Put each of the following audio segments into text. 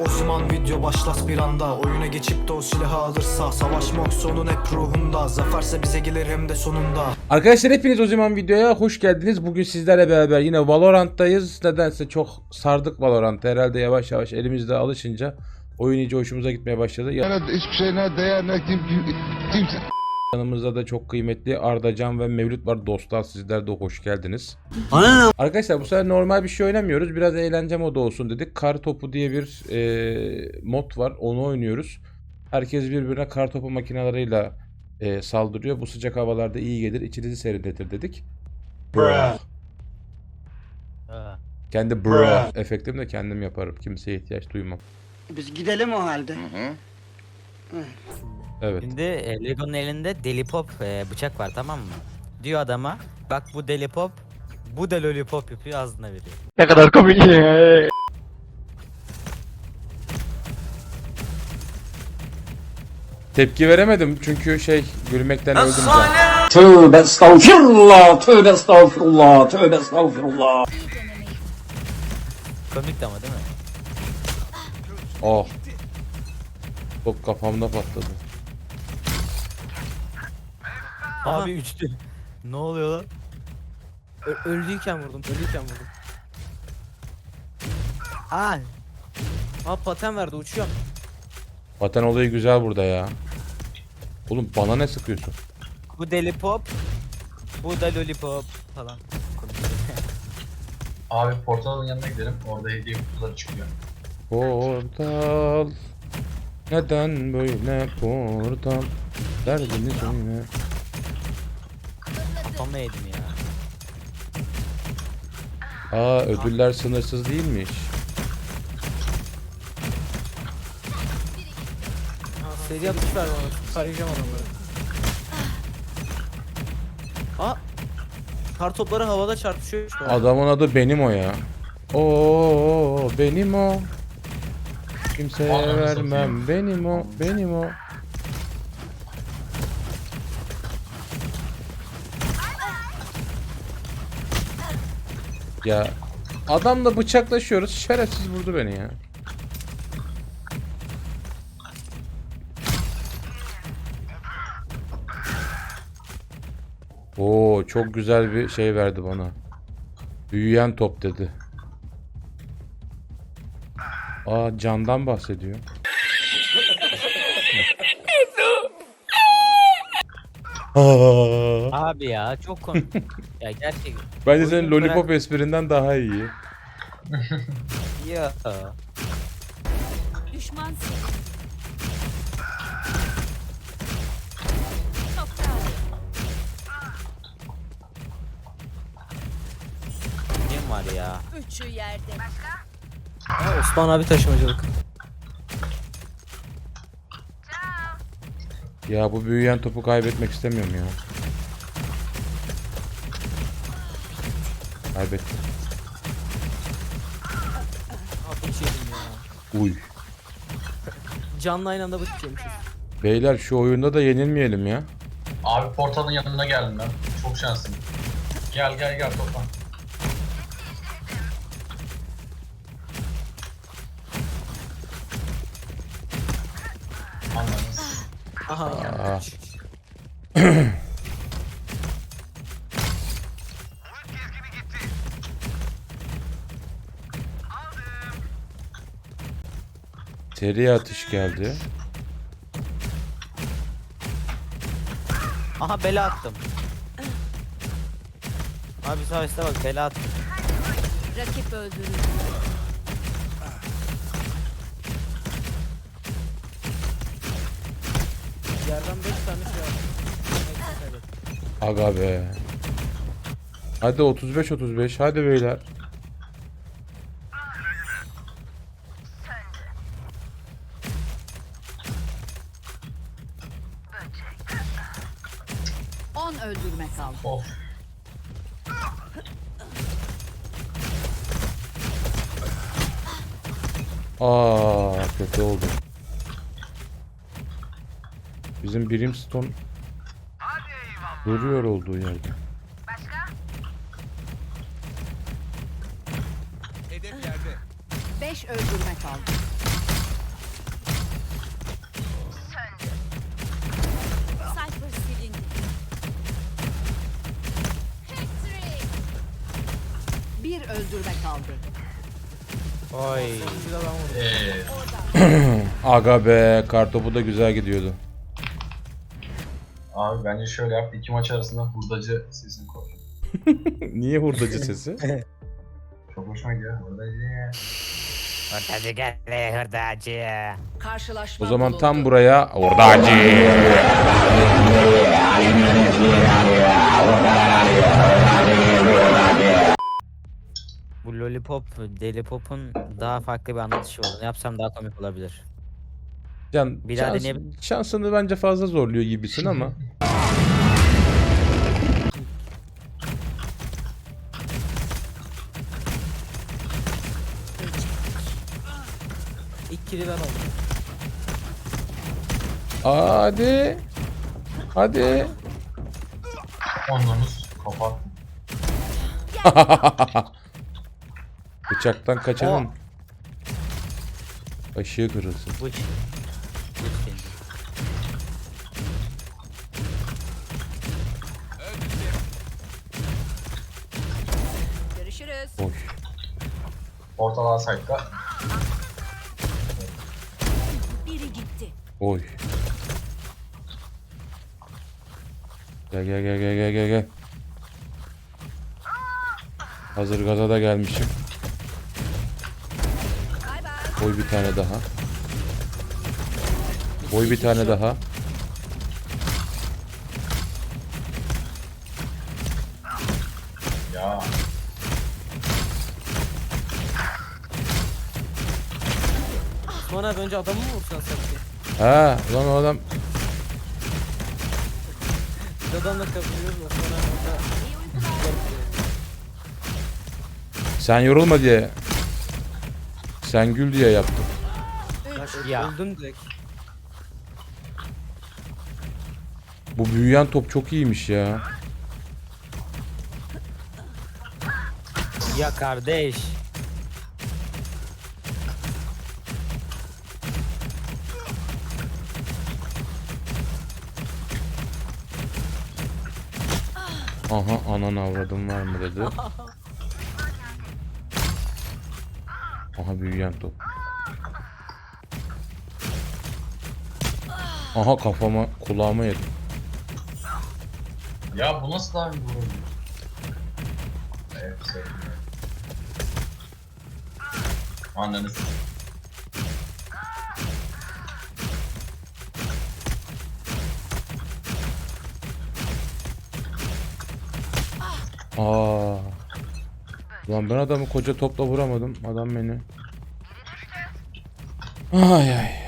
O zaman video başlas bir anda Oyuna geçip de o silahı alırsa Savaşmak sonun hep ruhunda Zaferse bize gelir hem de sonunda Arkadaşlar hepiniz o zaman videoya hoş geldiniz. Bugün sizlerle beraber yine Valorant'tayız. Nedense çok sardık Valorant'ta. Herhalde yavaş yavaş elimizde alışınca oyun iyice hoşumuza gitmeye başladı. Yani hiçbir şeyine değer ne kim, kimse. Yanımızda da çok kıymetli Ardacan ve Mevlüt var. Dostlar sizler de hoş geldiniz. Arkadaşlar bu sefer normal bir şey oynamıyoruz. Biraz eğlence modu olsun dedik. Kar topu diye bir e, mod var. Onu oynuyoruz. Herkes birbirine kar topu makinalarıyla e, saldırıyor. Bu sıcak havalarda iyi gelir. İçinizi serinletir dedik. Bruh. Kendi bruh efektimi de kendim yaparım. Kimseye ihtiyaç duymam. Biz gidelim o halde. Evet. Şimdi e, Lego'nun elinde deli pop e, bıçak var tamam mı? Diyor adama bak bu deli pop bu da lollipop yapıyor ağzına veriyor. Tepki veremedim çünkü şey gülmekten öldüm zaten. Tövbe estağfirullah, tövbe estağfirullah, tövbe estağfirullah. Komik ama değil mi? Oh. Top kafamda patladı. Abi üçtü. ne oluyor lan? Ö- öldüyken vurdum, öldüyken vurdum. Aa Aa paten verdi, uçuyorum. Paten olayı güzel burada ya. Oğlum bana ne sıkıyorsun? bu deli pop bu da lollipop falan. Abi portalın yanına gidelim. Orada hediye kutuları çıkıyor. Portal Neden böyle portal Derdini söyle Kafamla yedim ya. Aa ödüller sınırsız değilmiş Seri atış ver bana, tarayacağım adamları. Aa! Kar topları havada çarpışıyor. şu an. Adamın adı benim o ya Oo benim o Kimseye Ananı vermem satayım. benim o benim o Ya adamla bıçaklaşıyoruz şerefsiz vurdu beni ya Oo çok güzel bir şey verdi bana. Büyüyen top dedi. Aa candan bahsediyor. Aa. Abi ya çok komik. ya gerçekten. Bence senin Oyunu lollipop esprinden daha iyi. Ya. Düşman silindi. Toprağa. Kim var ya? Üçü yerde. Aa, Osman abi taşımacılık. Ya bu büyüyen topu kaybetmek istemiyorum ya. Kaybettim. Ya. Uy. Canlı aynı anda bıç yemişiz. Beyler şu oyunda da yenilmeyelim ya. Abi portalın yanına geldim ben. Çok şanslıyım. Gel gel gel toplan. Aha. Aa. Seri atış geldi. Aha bela attım. Abi savaşta bak bela attım. Rakip öldürüldü. Yerden 5 tane şey. Aga be. Hadi 35 35 hadi beyler. Bizim Brimstone duruyor olduğu yerde. Hedef yerde. Beş öldürme kaldı. Cypher silindi. Bir öldürme kaldı. Ee. Aga be kartopu da güzel gidiyordu abi bence şöyle yap. iki maç arasında hurdacı sesini koy. Niye hurdacı sesi? Çok hoşuma gidiyor. Hurdacı. Hırdacı geldi hırdacı. Karşılaşma O zaman tam buraya hurdacı. Bu lollipop, deli pop'un daha farklı bir anlatışı. Onu yapsam daha komik olabilir. Can, Bir daha şans- deneyebilir- şansını bence fazla zorluyor gibisin ama. İlk kili ben oldum. Hadi. Hadi. Onlarınız kapat. Bıçaktan kaçanın ışığı kırılsın. Bu iş. İş. Görüşürüz. Oy. Portal site'da. Biri gitti. Oy. Gel gel gel gel gel gel gel. Hazır gaza da gelmişim. Koy bir tane daha. Koy bir tane daha. Ya. Osman abi önce adamı mı vursan sanki? Ha, lan o adam Bir adamla kapıyoruz Osman abi orada. sen yorulma diye. Sen gül diye yaptım. Bak Ya. öldüm direkt. Bu büyüyen top çok iyiymiş ya. Ya kardeş. Aha anan avradım var mı dedi. Aha büyüyen top. Aha kafama kulağıma yedi. Ya bu nasıl daha? Evet, sevdim. Ananı Aa. Lan ben adamı koca topla vuramadım. Adam beni. Ay ay.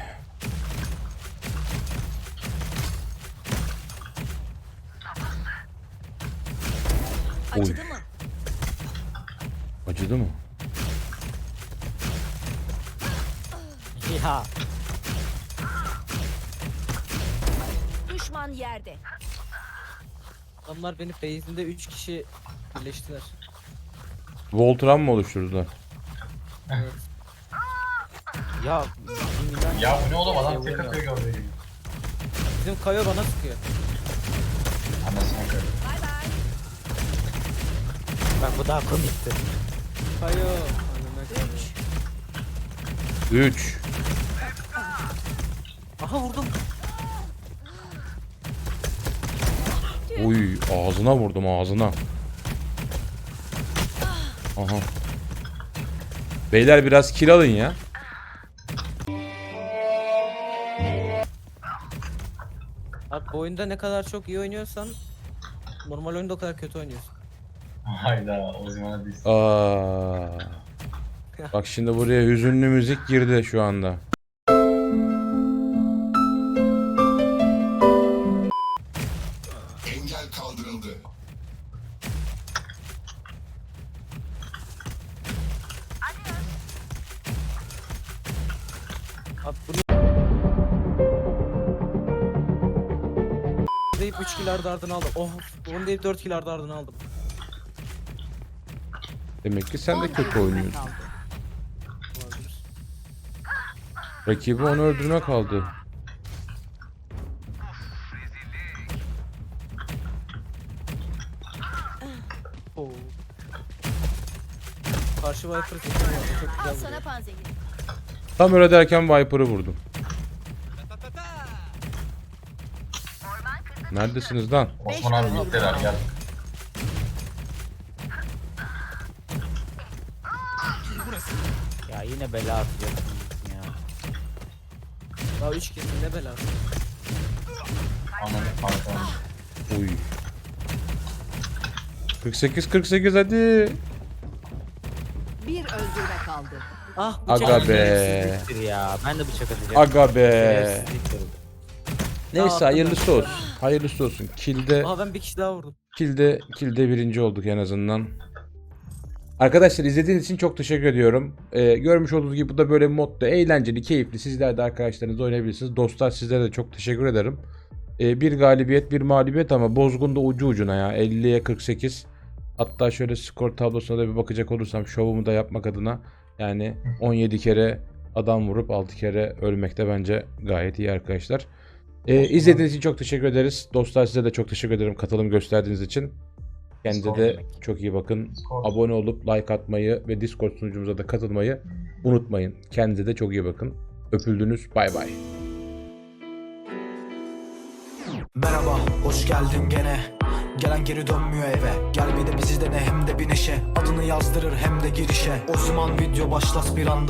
Acıdı mı? Ya. Düşman yerde. Adamlar beni base'inde 3 kişi birleştiler. Voltran mı oluşturdular? Evet. Ya. Ya bu ne oğlum adam tek Vuruyor. atıyor gördüğü gibi. Bizim Kayo bana sıkıyor. Bay bay. Bak bu daha komikti. Kayo. Anlamak 3. Aha vurdum. Uy ağzına vurdum ağzına. Aha. Beyler biraz kill alın ya. Abi oyunda ne kadar çok iyi oynuyorsan normal oyunda o kadar kötü oynuyorsun. Hayda o zaman hadi. Aa. Bak şimdi buraya hüzünlü müzik girdi şu anda. Engel kaldırıldı. Abi bunu deyip 3 kill ardı ardına aldım. Oh, bunu deyip 4 kill ardı ardına aldım. Demek ki sen de kötü oynuyorsun. Rakibi onu öldürme kaldı. Oo. karşı Viper. Çok Al güzel sana vuruyor. panzehir. Tam öyle derken Viper'ı vurdum. Neredesiniz lan? Osman abi gittiler gel. Yine bela atacaksın ya. Daha 3 kez ne bela. Aman pardon. Uy. 48 48 hadi. Bir öldürme kaldı. Ah Aga be. Şerefsizliktir ya. Ben de bıçak atacağım. Aga be. Şerefsizliktir. Neyse attım hayırlısı olsun. Hayırlısı olsun. Kilde Aha ben bir kişi daha vurdum. kilde kilde birinci olduk en azından. Arkadaşlar izlediğiniz için çok teşekkür ediyorum. Ee, görmüş olduğunuz gibi bu da böyle modda eğlenceli, keyifli. Sizler de arkadaşlarınızla oynayabilirsiniz. Dostlar sizlere de çok teşekkür ederim. Ee, bir galibiyet, bir mağlubiyet ama Bozgun da ucu ucuna ya. 50'ye 48. Hatta şöyle skor tablosuna da bir bakacak olursam şovumu da yapmak adına yani 17 kere adam vurup 6 kere ölmek de bence gayet iyi arkadaşlar. Ee, izlediğiniz için çok teşekkür ederiz. Dostlar size de çok teşekkür ederim katılım gösterdiğiniz için. Kendinize Discord de demek. çok iyi bakın. Discord. Abone olup like atmayı ve Discord sunucumuza da katılmayı unutmayın. Kendinize de çok iyi bakın. Öpüldünüz. Bay bay. Merhaba, hoş geldin gene Gelen geri dönmüyor eve Gel bir de bizi dene hem de bir neşe Adını yazdırır hem de girişe O zaman video başlat bir anda